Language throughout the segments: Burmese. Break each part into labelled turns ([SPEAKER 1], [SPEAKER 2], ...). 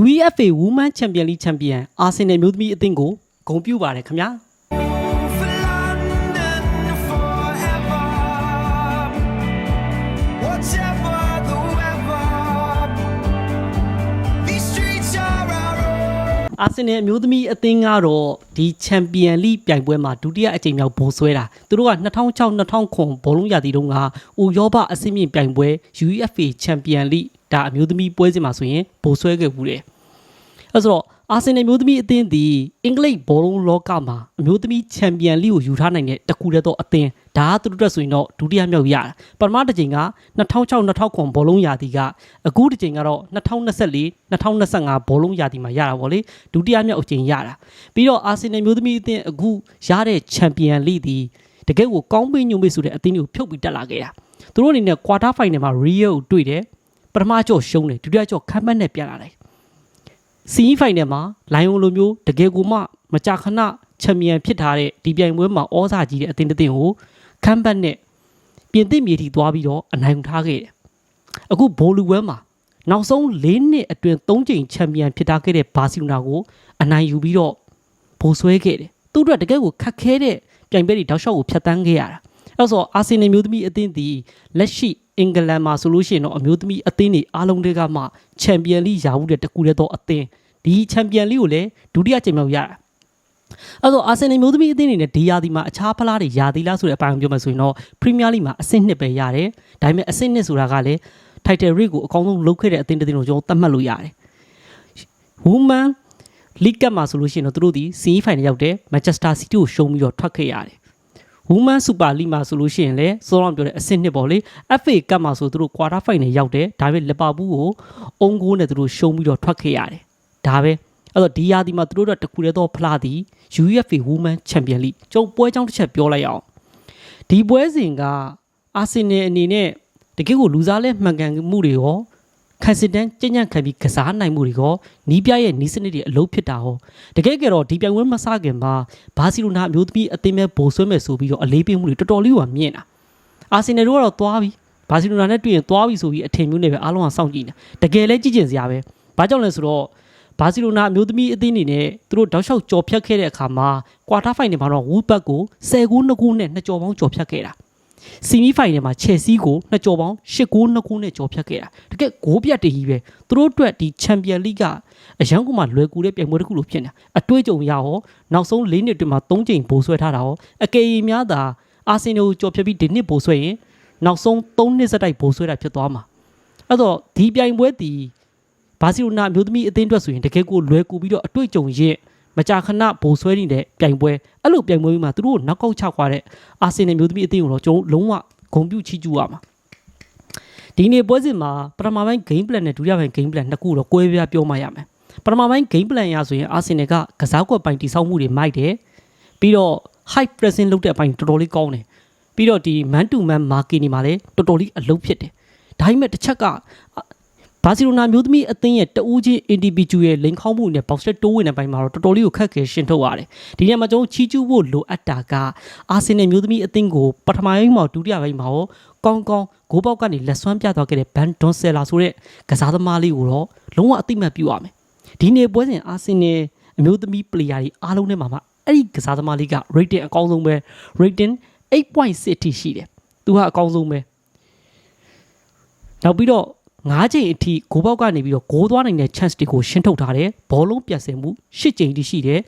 [SPEAKER 1] UEFA Women Champion League Champion အာဆင်နယ်မျိုးသမီးအသင်းကိုဂုဏ်ပြုပါတယ်ခင်ဗျာ
[SPEAKER 2] For London forever. Whatever the weather, these streets are our own.
[SPEAKER 1] အာဆင်နယ်အမျိုးသမီးအသင်းကတော့ဒီချန်ပီယံလိပြိုင်ပွဲမှာဒုတိယအကြိမ်မြောက်ဘိုးဆွဲတာသူတို့က2006-2009ဘောလုံးရာသီတုန်းကအိုရောဘအဆင့်မြင့်ပြိုင်ပွဲ UEFA ချန်ပီယံလိ ဒါအမျိုးသမီးပွဲစဉ်မှာဆိုရင်ဘိုးဆွဲခဲ့ဘူးတယ်အဲဆိုတော့အာဆင်နယ်မျိုးသမီးအသင်းဒီအင်္ဂလိပ်ဘောလုံးလောကမှာအမျိုးသမီးချန်ပီယံလိကိုယူထားနိုင်တဲ့တကူတည်းသောအသင်းဒါကသူတို့အတွက်ဆိုရင်တော့ဒုတိယမြောက်ရတာပထမတစ်ကြိမ်က2006-2009ဘောလုံးရာသီကအခုတစ်ကြိမ်ကတော့2024-2025ဘောလုံးရာသီမှာရတာဗောလေဒုတိယမြောက်အကြိမ်ရတာပြီးတော့အာဆင်နယ်မျိုးသမီးအသင်းအခုရတဲ့ချန်ပီယံလိဒီတကယ့်ကိုကောင်းပင်ညုံမေဆိုတဲ့အသင်းကိုဖြုတ်ပြီးတက်လာခဲ့တာသူတို့အနေနဲ့ကွာတာဖိုင်နယ်မှာရီယိုကိုတွေ့တယ် ပထမကြော့ရှုံးတယ်ဒုတိယကြော့ခမ်းမက်နဲ့ပြန်လာတယ်စီးဖိုင်နယ်မှာလိုင်ယွန်လိုမျိုးတကယ်ကိုမှမကြာခဏချန်ပီယံဖြစ်ထားတဲ့ဒီပြိုင်ပွဲမှာဩဇာကြီးတဲ့အသင်းတစ်သင်းကိုခမ်းပတ်နဲ့ပြင်သစ်မြေတီသွားပြီးတော့အနိုင်ယူထားခဲ့တယ်။အခုဘိုလူဝဲမှာနောက်ဆုံး၄နှစ်အတွင်း၃ကြိမ်ချန်ပီယံဖြစ်ထားခဲ့တဲ့ဘာစီလိုနာကိုအနိုင်ယူပြီးတော့ဘိုဆွဲခဲ့တယ်။သူတို့အတွက်တကယ်ကိုခက်ခဲတဲ့ပြိုင်ပွဲတွေတောက်လျှောက်ကိုဖျက်ဆီးခဲ့ရတာ။အဲဒါဆိုအာဆင်နယ်မျိုးသမီးအသင်းဒီလက်ရှိ အင်္ဂလန်မှာဆိုလို့ရှိရင်တော့အမျိုးသမီးအသင်းတွေအားလုံးတွေကမှချန်ပီယံလိရာဘူးတဲ့တကူတဲ့တော့အသင်းဒီချန်ပီယံလိကိုလည်းဒုတိယကြိမ်မြောက်ရတာအဲ့တော့အာဆင်နယ်မျိုးသမီးအသင်းအနေနဲ့ဒီယာဒီမှာအခြားဖလားတွေယာဒီလားဆိုတဲ့အပိုင်းကိုပြောမှဆိုရင်တော့ပရီးမီးယားလိမှာအဆင့်နှစ်ပဲရတယ်ဒါပေမဲ့အဆင့်နှစ်ဆိုတာကလည်း title rate ကိုအကောင်းဆုံးလုပ်ခဲ့တဲ့အသင်းတစ်သင်းကိုကျွန်တော်သတ်မှတ်လို့ရတယ် woman league cup မှာဆိုလို့ရှိရင်တော့သူတို့ဒီ semi final ရောက်တယ် manchester city ကိုရှုံးပြီးတော့ထွက်ခဲ့ရတယ် woman super league မှာဆိုလို့ရှိရင်လည်းစောတော့ပြောတဲ့အဆင့်နှစ်ပေါ့လေ FA cup မှာဆိုသူတို့ quarter final ရောက်တယ်ဒါပေမဲ့လီဗာပူးကိုအုံးကိုးနဲ့သူတို့ရှုံးပြီးတော့ထွက်ခဲ့ရတယ်ဒါပဲအဲ့တော့ဒီရာဒီမှာသူတို့တို့တခုတည်းသောဖလားသည် UEFA Women Champion League ကျုံပွဲကြောင်းတစ်ချက်ပြောလိုက်အောင်ဒီပွဲစဉ်ကအာဆင်နယ်အနေနဲ့တကယ့်ကိုလူစားလဲမှန်ကန်မှုတွေရော ခက်စစ်တန်းကြင်ကြံ့ခံပြီးကစားနိုင်မှုတွေရောနီးပြရဲ့နီးစနစ်တွေအလုပ်ဖြစ်တာဟောတကယ်ကြတော့ဒီပြိုင်ပွဲမစခင်မှာဘာစီလိုနာအမျိုးသမီးအသင်းမဲ့ဘိုဆွဲမဲ့ဆိုပြီးတော့အလေးပေးမှုတွေတော်တော်လေးကမြင်တာအာဆင်နယ်တို့ကတော့သွားပြီဘာစီလိုနာနဲ့တွေ့ရင်သွားပြီဆိုပြီးအထင်မျိုးနဲ့ပဲအားလုံးကစောင့်ကြည့်နေတာတကယ်လဲကြည့်ကျင်စရာပဲဘာကြောင့်လဲဆိုတော့ဘာစီလိုနာအမျိုးသမီးအသင်းအနေနဲ့သူတို့တောက်လျှောက်ကြော်ဖြတ်ခဲ့တဲ့အခါမှာကွာတာဖိုင်နယ်မှာတော့ဝူဘတ်ကို10ဂိုး2ဂိုးနဲ့နှစ်ကြော်ပေါင်းကြော်ဖြတ်ခဲ့တာ စီမီဖိုင်နယ်မှာချယ်ဆီကိုနှစ်ကြော်ပေါင်း10ဂိုး2ဂိုးနဲ့ကြော်ဖြတ်ခဲ့တာတကယ်ဂိုးပြတ်တည်ကြီးပဲသူတို့အတွက်ဒီချန်ပီယံလိကအရန်ကူမှာလွယ်ကူတဲ့ပြိုင်ပွဲတစ်ခုလိုဖြစ်နေတာအတွေ့အကြုံရဟောနောက်ဆုံး၄နှစ်အတွင်းမှာ3ကြိမ်ဘိုးဆွဲထားတာဟောအကယ်၍များသာအာဆင်နယ်ကိုကြော်ဖြတ်ပြီးဒီနှစ်ဘိုးဆွဲရင်နောက်ဆုံး3နှစ်စတိုက်ဘိုးဆွဲတာဖြစ်သွားမှာအဲ့တော့ဒီပြိုင်ပွဲတည်ဘာစီလိုနာအမျိုးသမီးအသင်းအတွက်ဆိုရင်တကယ်ကိုလွယ်ကူပြီးတော့အတွေ့အကြုံရင့် မကြာခဏဘိုဆွဲနေတဲ့ပြိုင်ပွဲအဲ့လိုပြိုင်ပွဲမျိုးမှာသူတို့ကိုနောက်ကောက်ချခွာတဲ့အာဆင်နယ်မျိုးသမီးအသင်းကိုတော့ကျွန်တော်လုံးဝဂုဏ်ပြုချီးကျူးရမှာဒီနေ့ပွဲစဉ်မှာပထမပိုင်း game plan နဲ့ဒုတိယပိုင်း game plan နှစ်ခုတော့ကွဲပြားပြောမှရမယ်ပထမပိုင်း game plan ရဆိုရင်အာဆင်နယ်ကကစားကွက်ပိုင်းတိစောက်မှုတွေမိုက်တယ်ပြီးတော့ high pressing လုပ်တဲ့အပိုင်းတော်တော်လေးကောင်းတယ်ပြီးတော့ဒီ man to man marking တွေမှာလည်းတော်တော်လေးအလုပ်ဖြစ်တယ်ဒါပေမဲ့တစ်ချက်က ဘာစီလိုနာမျိုးသမီးအသင်းရဲ့တဦးချင်း individual ရဲ့လိန်ခေါင်းမှုနဲ့ box set တိုးဝင်တဲ့ဘက်မှာတော့တော်တော်လေးကိုခက်ခဲရှင်းထုတ်ရတယ်။ဒီနေရာမှာကျွန်တော်ချီးကျူးဖို့လိုအပ်တာကအာဆင်နယ်မျိုးသမီးအသင်းကိုပထမပိုင်းမှာဒုတိယပိုင်းမှာရောကောင်းကောင်းဂိုးပေါက်ကနေလက်ဆွမ်းပြသွားခဲ့တဲ့ဘန်ဒွန်ဆယ်လာဆိုတဲ့ကစားသမားလေးကိုတော့လုံးဝအသိမှတ်ပြုရမယ်။ဒီနေ့ပွဲစဉ်အာဆင်နယ်အမျိုးသမီး player တွေအားလုံးထဲမှာမှအဲ့ဒီကစားသမားလေးက rating အကောင်းဆုံးပဲ rating 8.6ထိရှိတယ်။သူကအကောင်းဆုံးပဲ။နောက်ပြီးတော့ ၅ချိန်အထိဂိုးပေါက်ကနေပြီးတော့ဂိုးသွားနိုင်တဲ့ chance တွေကိုရှင်းထုတ်ထားတယ်ဘောလုံးပြတ်စင်မှု၈ချိန်တိရှိတယ်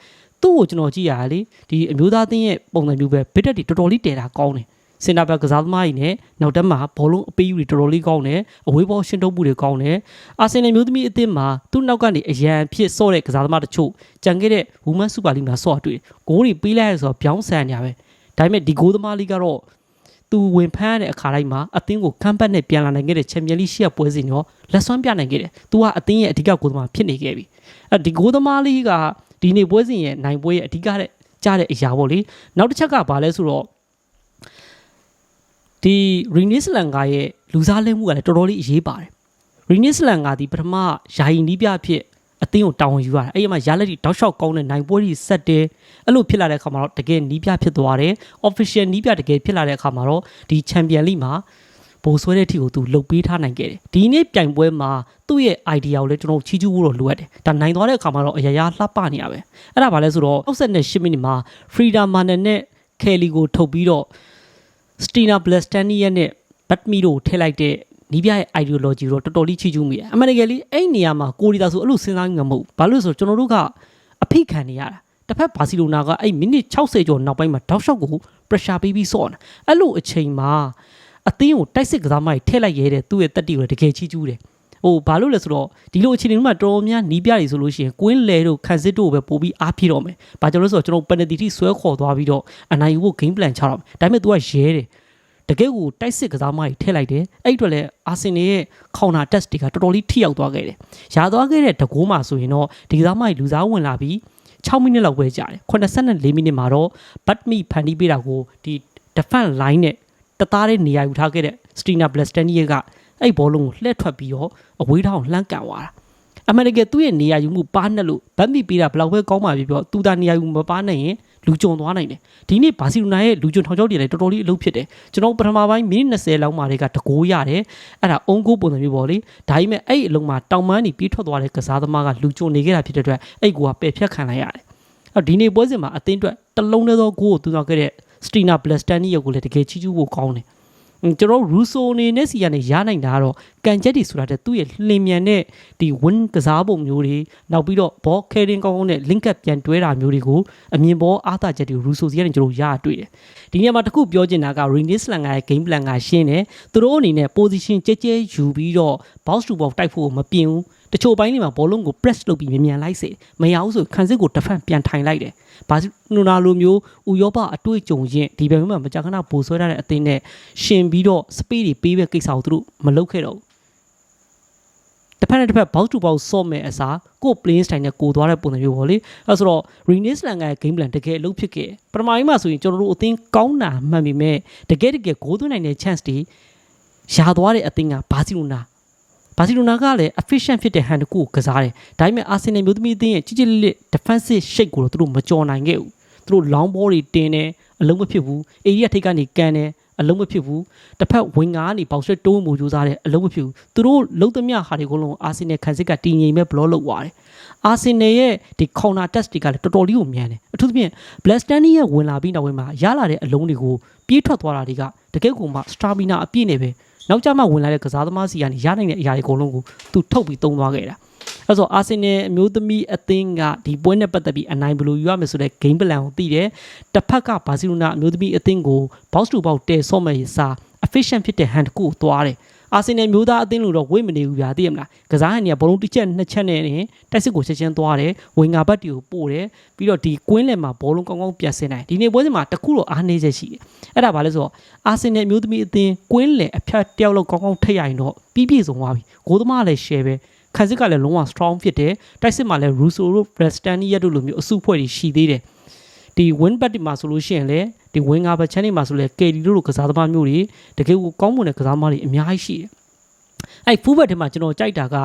[SPEAKER 1] သူ့ကိုကျွန်တော်ကြည့်ရတာလေဒီအမျိုးသားအသင်းရဲ့ပုံစံမျိုးပဲဘစ်တက်တွေတော်တော်လေးတည်တာကောင်းတယ်စင်တာဘက်ကစားသမားကြီးနဲ့နောက်တက်မှာဘောလုံးအပေးယူတွေတော်တော်လေးကောင်းတယ်အဝေးဘောရှင်းထုတ်မှုတွေကောင်းတယ်အာဆင်နယ်မျိုးသမီးအသင်းမှာသူ့နောက်ကနေအရန်ဖြစ်ဆော့တဲ့ကစားသမားတချို့ကြံခဲ့တဲ့ Women Super League မှာဆော့တွေ့ဂိုးတွေပေးလိုက်ရဆိုတော့ပြောင်းဆန်ကြပဲဒါပေမဲ့ဒီဂိုးသမားလေးကတော့ သူဝင်ဖမ်းရတဲ့အခါတိုင်းမှာအသင်းကိုကမ်းပတ်နဲ့ပြန်လာနိုင်ခဲ့တဲ့ချန်ပီယံလိရှီယပွဲစဉ်ရောလက်စွမ်းပြနိုင်ခဲ့တယ်။ तू ကအသင်းရဲ့အဓိကဂိုးသမားဖြစ်နေခဲ့ပြီ။အဲဒီဂိုးသမားလေးကဒီနေ့ပွဲစဉ်ရဲ့နိုင်ပွဲရဲ့အဓိကတဲ့ကြားတဲ့အရာပေါ့လေ။နောက်တစ်ချက်ကဘာလဲဆိုတော့ဒီရီနီစလန်ကရဲ့လူစားလဲမှုကလည်းတော်တော်လေးအရေးပါတယ်။ရီနီစလန်ကဒီပထမယာယီနီးပြအဖြစ် အသင်းကိုတောင်းဝန်ယူရတယ်။အဲ့ဒီမှာရလက်တီတောက်လျှောက်ကောင်းတဲ့နိုင်ပွဲကြီးဆက်တယ်။အဲ့လိုဖြစ်လာတဲ့အခါမှာတော့တကယ်နီးပြဖြစ်သွားတယ်။ official နီးပြတကယ်ဖြစ်လာတဲ့အခါမှာတော့ဒီ Champion League မှာဘိုးဆွဲတဲ့အထိကိုသူလှုပ်ပေးထားနိုင်ခဲ့တယ်ဒီနေ့ပြိုင်ပွဲမှာသူ့ရဲ့ idea ကိုလည်းကျွန်တော်တို့ချီးကျူးဖို့တော့လိုအပ်တယ်ဒါနိုင်သွားတဲ့အခါမှာတော့အရာရာလှပနေရပဲအဲ့ဒါဘာလဲဆိုတော့68မိနစ်မှာ Freedom Manor နဲ့ Kelly ကိုထုတ်ပြီးတော့ Stina Blastania နဲ့ Batmi တို့ထည့်လိုက်တဲ့ နီးပြရဲ့ ideology တော့တော်တော်လေးချီးကျူးမိတယ်အမှန်တကယ်လေးအဲ့ဒီနေရာမှာကိုရီတာဆိုအဲ့လိုစဉ်းစားငမှာမဟုတ်ဘူးဘာလို့လဲဆိုတော့ကျွန်တော်တို့ကအဖိခံနေရတာတစ်ဖက်ဘာစီလိုနာကအဲ့မိနစ်60ကျော်နောက်ပိုင်းမှာတောက်လျှောက်ကို pressure ပေးပြီးဆော့နေအဲ့လိုအချိန်မှာအသင်းကိုတိုက်စစ်ကစားမကြီးထည့်လိုက်ရဲတဲ့သူ့ရဲ့တက်တီကိုလည်းတကယ်ချီးကျူးတယ်ဟိုဘာလို့လဲဆိုတော့ဒီလိုအခြေအနေတွေမှာတော်တော်များနီးပြတွေဆိုလို့ရှိရင်ကွင်းလဲတို့ခန်းစစ်တို့ပဲပို့ပြီးအားပြေတော့မယ်။ဘာကြောင့်လဲဆိုတော့ကျွန်တော် penalty ထိဆွဲခေါ်သွားပြီးတော့အနိုင်ယူဖို့ game plan ချတော့မယ်။ဒါပေမဲ့ तू ကရဲတယ်။ တကယ်ကိုတိုက်စစ်ကစားမကြီးထည့်လိုက်တယ်။အဲ့အတွက်လည်းအာဆင်နယ်ရဲ့ counter test တွေကတော်တော်လေးထိရောက်သွားခဲ့တယ်။ရာသွားခဲ့တဲ့တကိုးမှာဆိုရင်တော့ဒီကစားမကြီးလူစားဝင်လာပြီး6မိနစ်လောက်ပဲကြာတယ်84မိနစ်မှာတော့ Batmi ဖန်တီးပေးတာကိုဒီ defense line နဲ့တသားတဲ့နေရာယူထားခဲ့တဲ့ Stina Blastania ကအဲ့ဘောလုံးကိုလှည့်ထွက်ပြီးတော့အဝေးထောင်လှမ်းကန်သွားတာအမေရိကန်သူ့ရဲ့နေရာယူမှုပါနဲ့လို့ဗတ်မိပေးတာဘယ်လောက်ပဲကောင်းပါပြီပြောသူတာနေရာယူမပါနိုင်ရင် လူကြုံသွားနိုင်တယ်ဒီနေ့ဘာစီလိုနာရဲ့လူကြုံထောင်ချောက်တွေလည်းတော်တော်လေးအလုပ်ဖြစ်တယ်ကျွန်တော်ပထမပိုင်းမိနစ်20လောက်မှတွေကတကိုးရတယ်အဲ့ဒါအုံကိုပုံစံမျိုးပေါ့လေဒါပေမဲ့အဲ့အလုံးမှာတောင်ပန်းနေပြေးထွက်သွားတဲ့ကစားသမားကလူကြုံနေခဲ့တာဖြစ်တဲ့အတွက်အဲ့ကူကပယ်ဖြတ်ခံလိုက်ရတယ်အဲ့ဒီနေ့ပွဲစဉ်မှာအသင်းအတွက်တလုံးသောဂိုးကိုသူတော်ခဲ့တဲ့ Stina Blastani ရုပ်ကိုလည်းတကယ်ချီးကျူးဖို့ကောင်းတယ် ကျွန်တော်ရူဆိုနေနဲ့စီကနေရနိုင်တာကတော့ကန်ချက်တွေဆိုတာတဲ့သူ့ရဲ့လင်မြန်တဲ့ဒီ win ကစားပုံမျိုးတွေနောက်ပြီးတော့ ball carrying ကောင်းကောင်းနဲ့ link up ပြန်တွဲတာမျိုးတွေကိုအမြင်ပေါ်အားသာချက်တွေရူဆိုစီကနေကျွန်တော်ရတွေ့တယ်ဒီနေရာမှာတစ်ခုပြောချင်တာက Renis Lang ရဲ့ game plan ကရှင်းတယ်သူတို့အနေနဲ့ position ကြဲကြဲယူပြီးတော့ box to box တိုက်ဖို့မပြင်ဘူး တချို့ပိုင်းတွေမှာဘောလုံးကို press လုပ်ပြီးမြန်မြန်လိုက်စေမရဘူးဆိုခန်းစစ်ကိုတစ်ဖက်ပြန်ထိုင်လိုက်တယ်ဘာနိုနာလိုမျိုးဥရောပအတွေ့အကြုံရင်ဒီဘက်မှာမကြာခဏပိုဆွဲထားတဲ့အသင်းနဲ့ရှင်ပြီးတော့ speed တွေပေးပဲကိစ္စကိုသူတို့မလုပ်ခဲ့တော့ဘူးတစ်ဖက်နဲ့တစ်ဖက် box to box ဆော့မဲ့အစားကို playing style နဲ့ကိုသွားတဲ့ပုံစံမျိုးပေါ့လေအဲဆိုတော့ Renis Lang ရဲ့ game plan တကယ်အလုပ်ဖြစ်ခဲ့ပထမပိုင်းမှာဆိုရင်ကျွန်တော်တို့အသင်းကောင်းတာမှန်ပေမဲ့တကယ်တကယ်ဂိုးသွင်းနိုင်တဲ့ chance တွေရာသွားတဲ့အသင်းကဘာစီလိုနာ ဘာစီလိုနာကလည်း efficient ဖြစ်တဲ့ hand တစ်ခုကိုကစားတယ်ဒါပေမဲ့ Arsenal မျိုးသမီးအသင်းရဲ့ကြီးကြီးလေးလေး defensive shape ကိုတော့သူတို့မကြော်နိုင်ခဲ့ဘူးသူတို့ long ball တွေတင်တယ်အလုံးမဖြစ်ဘူး area ထိပ်ကနေကန်တယ်အလုံးမဖြစ်ဘူးတစ်ဖက်ဝင်ငါကနေဘောက်ဆွဲတိုးမှုကြိုးစားတယ်အလုံးမဖြစ်ဘူးသူတို့လုံးသမျှဟာတွေကိုလုံးအာဆင်နယ်ခံစစ်ကတည်ငြိမ်မဲ့ဘလော့လုပ်သွားတယ်အာဆင်နယ်ရဲ့ဒီ counter test တွေကလည်းတော်တော်လေးကိုမြန်တယ်အထူးသဖြင့် Blastani ရဲ့ဝင်လာပြီးနောက်ပိုင်းမှာရလာတဲ့အလုံးတွေကိုပြေးထွက်သွားတာတွေကတကယ်ကိုမှ stamina အပြည့်နဲ့ပဲ နောက်ကျမှဝင်လာတဲ့ကစားသမားစီကနေရနိုင်တဲ့အရာတွေအကုန်လုံးကိုသူထုတ်ပြီးသုံးသွားခဲ့တာအဲ့ဆိုအာဆင်နယ်အမျိုးသမီးအသင်းကဒီပွဲနဲ့ပတ်သက်ပြီးအနိုင်ဘယ်လိုယူရမလဲဆိုတဲ့ game plan ကိုသိတယ်တစ်ဖက်ကဘာစီလိုနာအမျိုးသမီးအသင်းကို box to box တဲဆော့မဲ့စာ efficient ဖြစ်တဲ့ hand တစ်ခုကိုသွားတယ် အာဆင်နယ်မျိုးသားအသင်းလို့တော့ဝိတ်မနေဘူးဗျာသိရမလားကစားဟန်ကြီးကဘောလုံးတစ်ချက်နှစ်ချက်နဲ့နေတိုက်စစ်ကိုချက်ချင်းသွားတယ်ဝင်ငါဘတ်တီကိုပို့တယ်ပြီးတော့ဒီကွင်းလယ်မှာဘောလုံးကောင်းကောင်းပြန်ဆင်းနိုင်ဒီနေ့ပွဲစဉ်မှာတခုတော့အားနည်းချက်ရှိတယ်အဲ့ဒါဘာလဲဆိုတော့အာဆင်နယ်မျိုးသမီးအသင်းကွင်းလယ်အဖြတ်တယောက်လောက်ကောင်းကောင်းထိတ်ရရင်တော့ပြီးပြည့်စုံသွားပြီဂိုးသမားလည်း share ပဲခန်းစစ်ကလည်းလုံးဝ strong ဖြစ်တယ်တိုက်စစ်မှာလည်း Russo တို့ Brestania တို့လိုမျိုးအစုဖွဲ့တွေရှိသေးတယ် ဒီ win bet ဒီမှာဆိုလို့ရှိရင်လည်းဒီ win ငါဘတ်ချမ်းတွေမှာဆိုလဲ KD တို့လိုကစားသမားမျိုးတွေတကယ်ကိုကောင်းမွန်တဲ့ကစားသမားတွေအများကြီးရှိတယ်အဲ့ full back ထဲမှာကျွန်တော်ကြိုက်တာက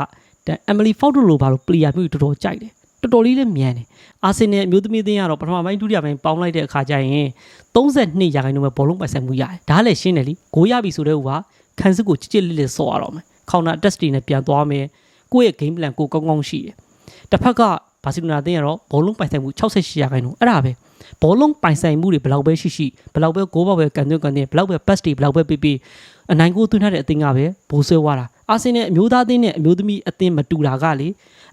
[SPEAKER 1] Emily Ford တို့လိုပါလို့ player မျိုးတွေတော်တော်ကြိုက်တယ်တော်တော်လေးလည်းမြန်တယ်အာဆင်နယ်အမျိုးသမီးအသင်းကတော့ပထမပိုင်းဒုတိယပိုင်းပေါင်းလိုက်တဲ့အခါကျရင်32ရာခိုင်နှုန်းပဲဘောလုံးပိုင်ဆိုင်မှုရတယ်ဒါကလည်းရှင်းတယ်လीဂိုးရပြီဆိုတဲ့ဟိုကခန်းစစ်ကိုချစ်ချစ်လေးလေးစော့ရတော့မယ်ခေါင်းနာတက်စတီနဲ့ပြန်သွားမယ်ကိုယ့်ရဲ့ game plan ကိုကောင်းကောင်းရှိတယ်တစ်ဖက်ကဘာစီလိုနာအသင်းကတော့ဘောလုံးပိုင်ဆိုင်မှု68ရာခိုင်နှုန်းအဲ့ဒါပဲ ဘောလုံးပိုင်ဆိုင်မှုတွေဘယ်လောက်ပဲရှိရှိဘယ်လောက်ပဲဂိုးပေါက်ပဲကန်သွင်းကန်သွင်းဘယ်လောက်ပဲ pass တွေဘယ်လောက်ပဲပေးပေးအနိုင်ကိုသွင်းထားတဲ့အသင်းကပဲဘိုးဆွဲသွားတာအာဆင်နယ်အမျိုးသားအသင်းနဲ့အမျိုးသမီးအသင်းမတူတာကလေ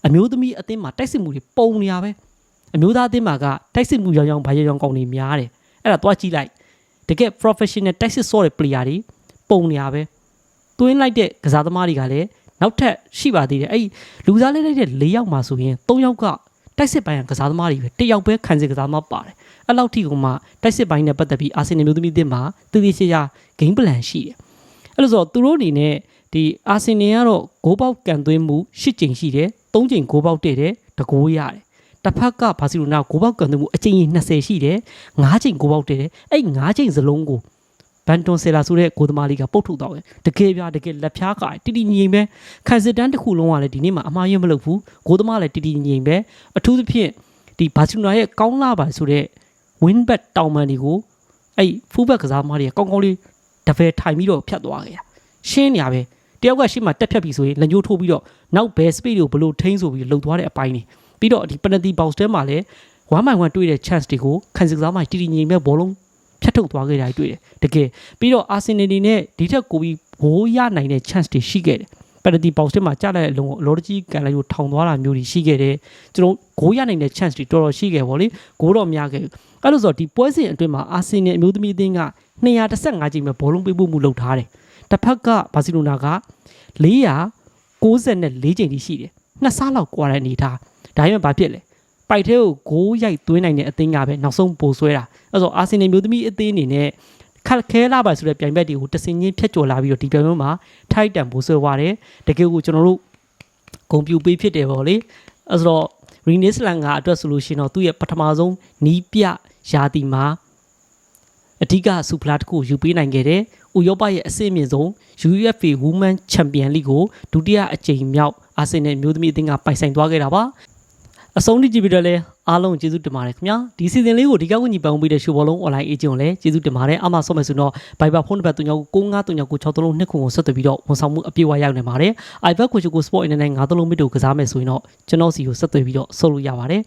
[SPEAKER 1] အမျိုးသမီးအသင်းမှာတိုက်စစ်မှုတွေပုံနေရပဲအမျိုးသားအသင်းမှာကတိုက်စစ်မှုရောင်ရောင်ဘာရောင်ရောင်ကောင်းနေများတယ်အဲ့ဒါသွားကြည့်လိုက်တကယ် professional တိုက်စစ်ဆော့တဲ့ player တွေပုံနေရပဲသွင်းလိုက်တဲ့ကစားသမားတွေကလည်းနောက်ထပ်ရှိပါသေးတယ်အဲ့လူစားလေးလိုက်တဲ့၄ယောက်မှာဆိုရင်၃ယောက်က တိုက်စစ်ပိုင်းကကစားသမားတွေပဲတစ်ယောက်ပဲခံစစ်ကစားသမားပါတယ်အဲ့လောက်ထိကမှတိုက်စစ်ပိုင်းနဲ့ပတ်သက်ပြီးအာဆင်နယ်မျိုးသမီးအသင်းမှာတည်တည်ချာချာ game plan ရှိတယ်အဲ့လိုဆိုတော့သူတို့အနေနဲ့ဒီအာဆင်နယ်ကတော့ဂိုးပေါက်ကန်သွင်းမှု၈ကြိမ်ရှိတယ်၃ကြိမ်ဂိုးပေါက်တဲ့တယ်တကိုးရတယ်တစ်ဖက်ကဘာစီလိုနာဂိုးပေါက်ကန်သွင်းမှုအကြိမ်20ရှိတယ်၅ကြိမ်ဂိုးပေါက်တဲ့တယ်အဲ့၅ကြိမ်စလုံးကို ဘန်တွန်ဆယ်လာဆိုတဲ့ကိုသမားလေးကပုတ်ထုတ်တော့တယ်တကယ်ပြတကယ်လက်ဖြားကတီတီငိမ့်ပဲခန်စစ်တန်းတစ်ခုလုံးကလည်းဒီနေ့မှာအမှားရမလုပ်ဘူးကိုသမားလည်းတီတီငိမ့်ပဲအထူးသဖြင့်ဒီဘာစီလိုနာရဲ့ကောင်းလာပါဆိုတဲ့ win back တောင်ပန်တွေကိုအဲ့ full back ကစားသမားတွေကကောင်းကောင်းလေး double ထိုင်ပြီးတော့ဖြတ်သွားခဲ့တာရှင်းနေရပဲတယောက်ကရှေ့မှာတက်ဖြတ်ပြီဆိုရင်လက်ညှိုးထိုးပြီးတော့နောက်ဘယ် speed ကိုဘယ်လိုထိန်းဆိုပြီးလှုပ်သွားတဲ့အပိုင်းနေပြီးတော့ဒီ penalty box ထဲမှာလည်း1 by 1တွေ့တဲ့ chance တွေကိုခံစစ်ကစားမှတီတီငိမ်မဲ့ဘောလုံး ဖြတ်ထုတ်သွားခဲ့တာတွေ့တယ်တကယ်ပြီးတော့ Arsenal နေနဲ့ဒီထက်ကိုပြီးဘိုးရနိုင်တဲ့ chance တွေရှိခဲ့တယ် penalty box ထဲမှာကြားလိုက်တဲ့အလုံးကိုအလောတကြီးကန်လိုက်ကိုထောင်သွားတာမျိုးတွေရှိခဲ့တယ်ကျွန်တော်ဂိုးရနိုင်တဲ့ chance တွေတော်တော်ရှိခဲ့ပါလေဂိုးတော့များခဲ့ဘူးအဲ့လိုဆိုတော့ဒီပွဲစဉ်အတွင်းမှာ Arsenal အမျိုးသမီးအသင်းက215ချိန်ပဲဘောလုံးပေးပို့မှုလုပ်ထားတယ်တစ်ဖက်ကဘာစီလိုနာက494ချိန်ထိရှိတယ်နှစ်ဆလောက်ကွာတဲ့အနေထားဒါပေမဲ့ဘာဖြစ်လဲ ပိုက်ထဲကိုဂိုးရိုက်သွင်းနိုင်တဲ့အသင်းကပဲနောက်ဆုံးပိုဆွဲတာအဲ့ဆိုအာဆင်နယ်မျိုးသမီးအသင်းအနေနဲ့ခက်ခဲလာပါဆိုတဲ့ပြိုင်ဘက်တွေကိုတစင်ချင်းဖြတ်ကျော်လာပြီးတော့ဒီပြိုင်ပွဲမှာထိုက်တန်ပိုဆွဲသွားတယ်တကယ်ကိုကျွန်တော်တို့ဂုံပြူပေးဖြစ်တယ်ပေါ့လေအဲ့ဆိုတော့ရီနစ်လန်ကအတွက်ဆိုလို့ရှိရင်တော့သူ့ရဲ့ပထမဆုံးနီးပြရာသီမှာအဓိကဆူဖလားတစ်ခုယူပေးနိုင်ခဲ့တယ်။ဥရောပရဲ့အဆင့်အမြင့်ဆုံး UEFA Women Champion League ကိုဒုတိယအကြိမ်မြောက်အာဆင်နယ်မျိုးသမီးအသင်းကပိုင်ဆိုင်သွားခဲ့တာပါ။ အဆုံးထိကြည့်ပြီးတော့လဲအားလုံးကျေးဇူးတင်ပါတယ်ခင်ဗျာ။ဒီစီဇန်လေးကိုဒီကောက်ကူညီပံ့ပိုးပေးတဲ့ရှိုးဘောလုံး online agent ကိုလည်းကျေးဇူးတင်ပါတယ်။အမှဆော့မယ်ဆိုတော့ Viber ဖုန်းနံပါတ်39939632ခုကိုဆက်သွယ်ပြီးတော့ဝန်ဆောင်မှုအပြည့်အဝရောက်နေပါတယ်။ iPad ကိုချိုကို Sport Internet 9သုံးလုံးမိတူကစားမယ်ဆိုရင်တော့ကျွန်တော်စီကိုဆက်သွယ်ပြီးတော့ဆုပ်လို့ရပါတယ်